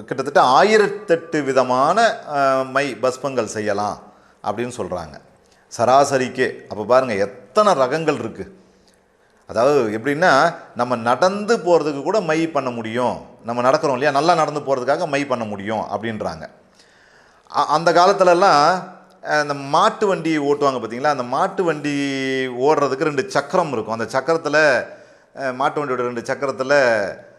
கிட்டத்தட்ட ஆயிரத்தெட்டு விதமான மை பஸ்பங்கள் செய்யலாம் அப்படின்னு சொல்கிறாங்க சராசரிக்கே. அப்போ பாருங்கள் எத்தனை ரகங்கள் இருக்குது அதாவது எப்படின்னா நம்ம நடந்து போகிறதுக்கு கூட மை பண்ண முடியும். நம்ம நடக்கிறோம் இல்லையா? நல்லா நடந்து போகிறதுக்காக மை பண்ண முடியும் அப்படின்றாங்க. அ- அந்த காலத்துலலாம் அந்த இந்த மாட்டு வண்டி ஓட்டுவாங்க பார்த்தீங்களா அந்த மாட்டு வண்டி ஓடுறதுக்கு ரெண்டு சக்கரம் இருக்கும். அந்த சக்கரத்தில் மாட்டு வண்டியோட ரெண்டு சக்கரத்தில்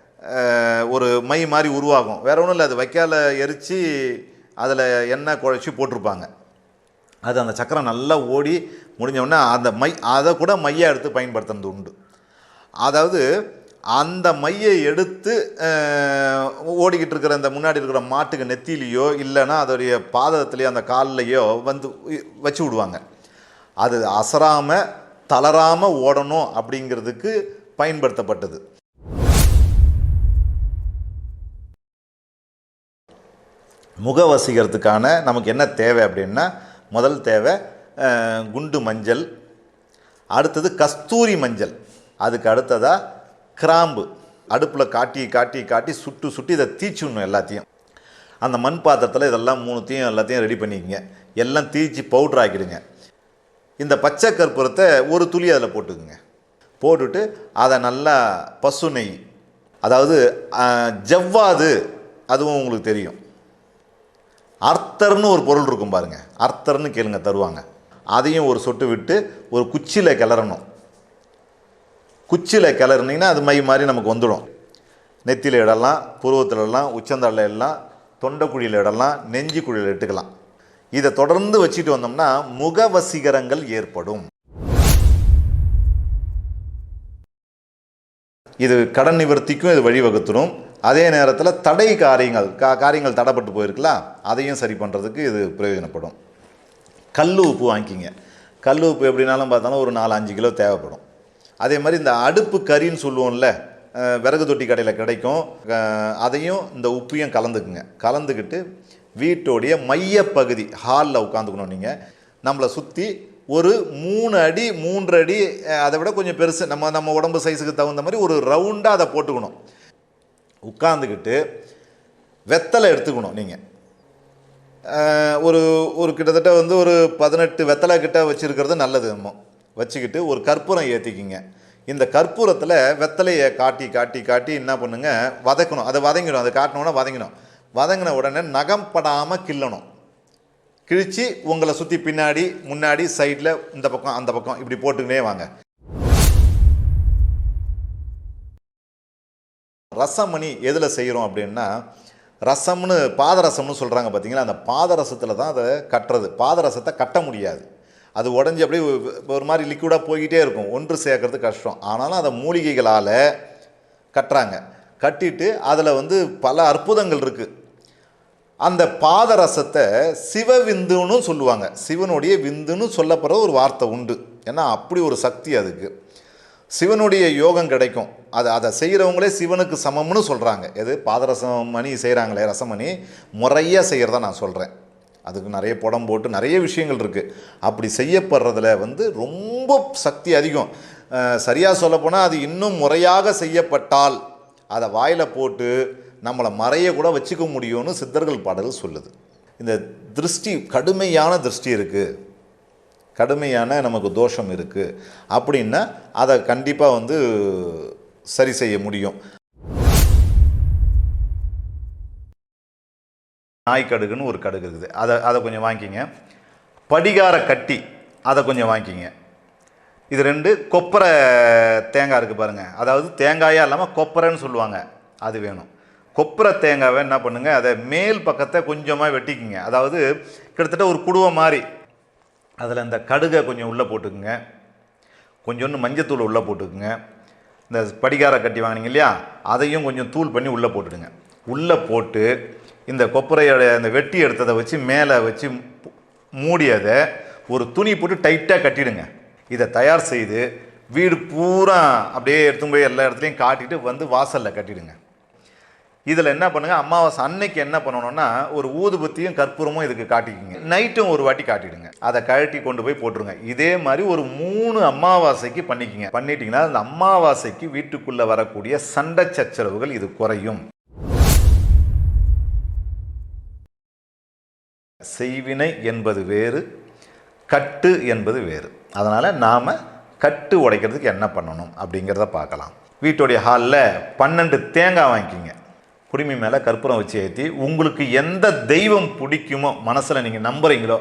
ஒரு மை மாதிரி உருவாகும். வேற ஒன்றும் இல்லை அது வைக்கால எரித்து அதில் எண்ணெய் குழச்சி போட்டிருப்பாங்க. அது அந்த சக்கரம் நல்லா ஓடி முடிஞ்சோடனே அந்த மை அதை கூட மையை எடுத்து பயன்படுத்துறது உண்டு. அதாவது அந்த மையை எடுத்து ஓடிக்கிட்டு இருக்கிற அந்த முன்னாடி இருக்கிற மாட்டுக்கு நெத்திலேயோ இல்லைன்னா அதோடைய பாதத்துலேயோ அந்த கால்லையோ வந்து வச்சு விடுவாங்க. அது அசராமல் தளராமல் ஓடணும் அப்படிங்கிறதுக்கு பயன்படுத்தப்பட்டது. முக வசிக்கிறதுக்கான நமக்கு என்ன தேவை அப்படின்னா முதல் தேவை குண்டு மஞ்சள். அடுத்தது கஸ்தூரி மஞ்சள். அதுக்கு அடுத்ததாக கிராம்பு. அடுப்பில் காட்டி காட்டி காட்டி சுட்டு சுட்டு இதை தீச்சிடணும் எல்லாத்தையும். அந்த மண் பாத்திரத்தில் இதெல்லாம் மூணுத்தையும் எல்லாத்தையும் ரெடி பண்ணிக்கங்க. எல்லாம் தீச்சி பவுட்ரு ஆக்கிடுங்க. இந்த பச்சை கற்பூரத்தை ஒரு துளி அதில் போட்டுக்குங்க. போட்டுட்டு அதை நல்லா பசு நெய் அதாவது ஜவ்வாது அதுவும் உங்களுக்கு தெரியும். அர்த்தர்னு ஒரு பொருள் இருக்கும் பாருங்கள் அர்த்தர்னு கேளுங்க தருவாங்க. அதையும் ஒரு சொட்டு விட்டு ஒரு குச்சியில் கிளறணும். குச்சியில் கிளறினீங்கன்னா அது மை மாதிரி நமக்கு வந்துடும். நெத்தியில் இடலாம் புருவத்தில் இடலாம் உச்சந்தலையில் இடலாம் தொண்டைக்குழியில் இடலாம் நெஞ்சு குழியில் இட்டுக்கலாம் இதை தொடர்ந்து வச்சுட்டு வந்தோம்னா முகவசிகரங்கள் ஏற்படும். இது கடன் நிவர்த்திக்கும் இது வழிவகுத்துடும் அதே நேரத்தில் தடை காரியங்கள் கா காரியங்கள் தடைப்பட்டு போயிருக்கலாம் அதையும் சரி பண்ணுறதுக்கு இது பிரயோஜனப்படும். கல் உப்பு வாங்கிக்கிங்க. கல் உப்பு எப்படினாலும் பார்த்தாலும் ஒரு நாலு அஞ்சு கிலோ தேவைப்படும். அதே மாதிரி இந்த அடுப்பு கறின்னு சொல்லுவோம்ல விறகு தொட்டி கடையில் கிடைக்கும். அதையும் இந்த உப்பையும் கலந்துக்குங்க. கலந்துக்கிட்டு வீட்டோடைய மையப்பகுதி ஹாலில் உட்காந்துக்கணும் நீங்கள் நம்மளை சுற்றி ஒரு மூணு அடி மூன்று அடி அதை விட கொஞ்சம் பெருசு. நம்ம நம்ம உடம்பு சைஸுக்கு தகுந்த மாதிரி ஒரு ரவுண்டாக அதை போட்டுக்கணும். உட்காந்துக்கிட்டு வெத்தலை எடுத்துக்கணும் நீங்கள் ஒரு ஒரு கிட்டத்தட்ட வந்து ஒரு பதினெட்டு வெத்தலை கிட்ட வச்சுருக்கிறது நல்லது நம்ம வச்சுக்கிட்டு ஒரு கற்பூரம் ஏற்றிக்கிங்க இந்த கற்பூரத்தில் வெத்தலையை காட்டி காட்டி காட்டி என்ன பண்ணுங்க? வதக்கணும். அதை வதங்கிடும். அதை காட்டினோன்னா வதங்கிடும். வதங்கின உடனே நகம் படாமல் கிள்ளணும். கிழிச்சு உங்களை சுற்றி பின்னாடி முன்னாடி சைடில் இந்த பக்கம் அந்த பக்கம். இப்படி போட்டுக்கினே வாங்க. ரசமணி எதில் செய்கிறோம் அப்படின்னா ரசம்னு பாதரசம்னு சொல்கிறாங்க பார்த்தீங்களா அந்த பாதரசத்தில் தான் அதை கட்டுறது. பாதரசத்தை கட்ட முடியாது. அது உடஞ்சி அப்படியே ஒரு- ஒரு மாதிரி லிக்விடாக போய்கிட்டே இருக்கும். ஒன்று சேர்க்கறது கஷ்டம். ஆனாலும் அதை மூலிகைகளால் கட்டுறாங்க. கட்டிட்டு அதில் வந்து பல அற்புதங்கள் இருக்குது அந்த பாதரசத்தை சிவவிந்துன்னு சொல்லுவாங்க. சிவனுடைய விந்துன்னு சொல்லப்படுற ஒரு வார்த்தை உண்டு. ஏன்னா அப்படி ஒரு சக்தி அதுக்கு. சிவனுடைய யோகம் கிடைக்கும். அது அதை செய்கிறவங்களே சிவனுக்கு சமம்னு சொல்கிறாங்க எது? பாதரசம் மணி செய்கிறாங்களே ரசமணி. முறையாக செய்கிறத நான் சொல்கிறேன் அதுக்கு நிறைய புடம் போட்டு நிறைய விஷயங்கள் இருக்குது அப்படி செய்யப்படுறதுல வந்து ரொம்ப சக்தி அதிகம். சரியாக சொல்லப்போனால் அது இன்னும் முறையாக செய்யப்பட்டால் அதை வாயில் போட்டு நம்மளை மறைய கூட வச்சுக்க முடியும்னு சித்தர்கள் பாடல் சொல்லுது. இந்த திருஷ்டி கடுமையான திருஷ்டி இருக்குது கடுமையான நமக்கு தோஷம் இருக்குது அப்படின்னா அதை கண்டிப்பாக வந்து சரி செய்ய முடியும். நாய் கடுகுன்னு ஒரு கடுகு இருக்குது. அதை அதை கொஞ்சம் வாங்கிக்கிங்க படிகார கட்டி அதை கொஞ்சம் வாங்கிக்கிங்க இது ரெண்டு கொப்பரை தேங்காய் இருக்குது பாருங்கள் அதாவது தேங்காயாக இல்லாமல் கொப்பரைன்னு சொல்லுவாங்க. அது வேணும். கொப்பரை தேங்காவை என்ன பண்ணுங்கள் அதை மேல் பக்கத்தை கொஞ்சமாக வெட்டிக்குங்க. அதாவது கிட்டத்தட்ட ஒரு குடுவை மாதிரி. அதில் இந்த கடுகை கொஞ்சம் உள்ளே போட்டுக்குங்க. கொஞ்சோண்டு மஞ்சத்தூள் உள்ளே போட்டுக்குங்க. இந்த படிகார கட்டி வாங்கினீங்க இல்லையா? அதையும் கொஞ்சம் தூள் பண்ணி உள்ளே போட்டுடுங்க. உள்ளே போட்டு இந்த கொப்பரையோட அந்த வெட்டி எடுத்ததை வச்சு மேலே வச்சு மூடியதை ஒரு துணி போட்டு டைட்டாக கட்டிடுங்க. இதை தயார் செய்து வீடு பூரா அப்படியே எடுத்துன்னு போய் எல்லா இடத்துலையும் காட்டிட்டு வந்து வாசலில் கட்டிடுங்க. இதில் என்ன பண்ணுங்க அமாவாசை அன்னைக்கு என்ன பண்ணணும்னா ஒரு ஊதுபத்தியும் கற்பூரமும் இதுக்கு காட்டிக்கிங்க. நைட்டும் ஒரு வாட்டி காட்டிடுங்க. அதை கழட்டி கொண்டு போய் போட்டுருங்க. இதே மாதிரி ஒரு மூணு அமாவாசைக்கு பண்ணிக்கிங்க. பண்ணிட்டீங்கன்னா அந்த அமாவாசைக்கு வீட்டுக்குள்ளே வரக்கூடிய சண்டை சச்சரவுகள் இது குறையும். செய்வினை என்பது வேறு கட்டு என்பது வேறு. அதனால் நாம் கட்டு உடைக்கிறதுக்கு என்ன பண்ணணும் அப்படிங்கிறத பார்க்கலாம். வீட்டுடைய ஹாலில் பன்னெண்டு தேங்காய் வாங்கிக்கிங்க. குடுமி மேலே கற்பூரம் வச்சு ஏற்றி உங்களுக்கு எந்த தெய்வம் பிடிக்குமோ மனசில் நீங்கள் நம்புகிறீங்களோ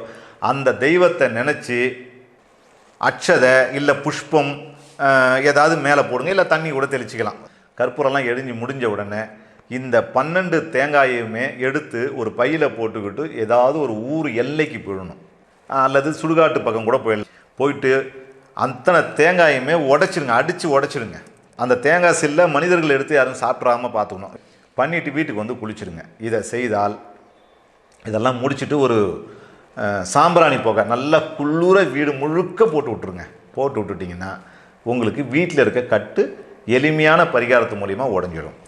அந்த தெய்வத்தை நினச்சி அட்சதை இல்லை புஷ்பம் ஏதாவது மேலே போடுங்க இல்லை தண்ணி கூட தெளிச்சிக்கலாம். கற்பூரம்லாம் எரிஞ்சு முடிஞ்ச உடனே இந்த பன்னெண்டு தேங்காயுமே எடுத்து ஒரு பையில் போட்டுக்கிட்டு ஏதாவது ஒரு ஊர் எல்லைக்கு போயிடணும். அல்லது சுடுகாட்டு பக்கம் கூட போயிடலாம். போயிட்டு அத்தனை தேங்காயுமே உடச்சிருங்க அடித்து உடச்சிருங்க. அந்த தேங்காய் சில்ல மனிதர்கள் எடுத்து யாரும் சாப்பிட்றாம பார்த்துக்கணும். பண்ணிட்டு வீட்டுக்கு வந்து குளிச்சிருங்க. இதை செய்தால் இதெல்லாம் முடிச்சுட்டு ஒரு சாம்பிராணி போக நல்லா குளிர வீடு முழுக்க போட்டு விட்ருங்க போட்டு விட்டுட்டிங்கன்னா உங்களுக்கு வீட்டில் இருக்க கட்டு எளிமையான பரிகாரத்து மூலிமா உடஞ்சிடும்